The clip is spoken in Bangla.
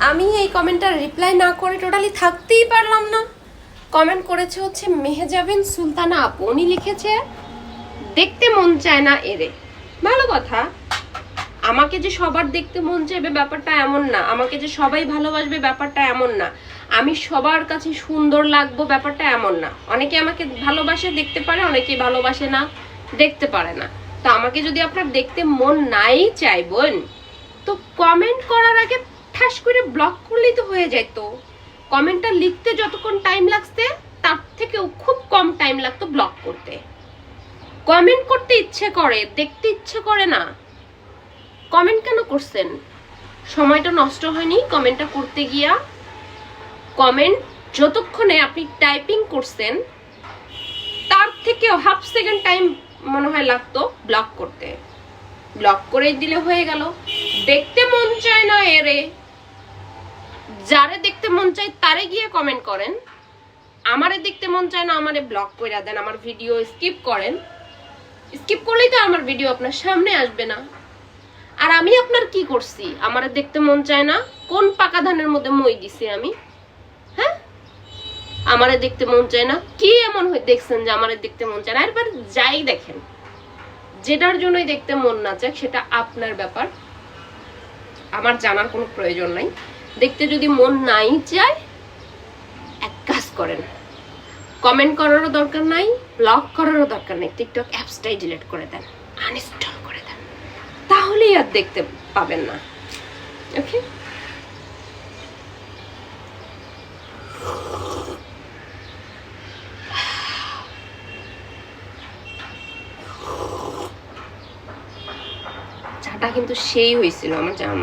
আমি এই কমেন্টটার রিপ্লাই না করে টোটালি থাকতেই পারলাম না। কমেন্ট করেছে হচ্ছে, মেহেজাবিন সুলতানা আপু, উনি লিখেছে, দেখতে মন চায় না এরে। ভালো কথা। আমাকে যে সবার দেখতে মন চাইবে ব্যাপারটা এমন না। আমাকে যে সবাই ভালোবাসবে ব্যাপারটা এমন না। আমি সবার কাছে সুন্দর লাগবো ব্যাপারটা এমন না। অনেকে আমাকে ভালোবাসে, দেখতে পারে, অনেকে ভালোবাসে না, দেখতে পারে না। তো আমাকে যদি আপনার দেখতে মন নাই চাইবেন, তো কমেন্ট করার আগে ঠাস করে ব্লক করলেই তো হয়ে যায় তো কমেন্টটা লিখতে যতক্ষণ টাইম লাগছে, তার থেকেও খুব কম টাইম লাগতো ব্লক করতে। কমেন্ট করতে ইচ্ছে করে, দেখতে ইচ্ছে করে না। কমেন্ট কেন করছেন? সময়টা নষ্ট হয়নি কমেন্টটা করতে গিয়া। কমেন্ট যতক্ষণে আপনি টাইপিং করছেন, তার থেকেও হাফ সেকেন্ড টাইম মনে হয় লাগতো ব্লক করতে। ব্লক করে দিলে হয়ে গেল। দেখতে মন চায় না এরে। যারে দেখতে মন চায় তারে গিয়ে কমেন্ট করেন। আমারে দেখতে মন চায় না, আমারে ব্লক করে দেন, আমার ভিডিও স্কিপ করেন। স্কিপ করলেই তো আমার ভিডিও আপনার সামনে আসবে না। আর আমি আপনার কি করছি? আমারে দেখতে মন চায় না, কোন পাকা ধানের মধ্যে মই দিছি আমি? হ্যাঁ? আমারে দেখতে মন চায় না, কি এমন হয়ে দেখছেন যে আমারে দেখতে মন চায় না? এরপর যাই দেখেন। যেটার জন্যই দেখতে মন না চায় সেটা আপনার ব্যাপার। আমার জানার কোনো প্রয়োজন নাই। দেখতে যদি মন নাই চায় এক কাজ করেন। কমেন্ট করারও দরকার নাই ব্লগ করারও দরকার নেই টিকটক অ্যাপসটাই ডিলিট করে দেন আনইনস্টল করে দেন। তাহলেই আর দেখতে পাবেন না। ওকে চাটা কিন্তু সেই হয়েছিল, আমার জাম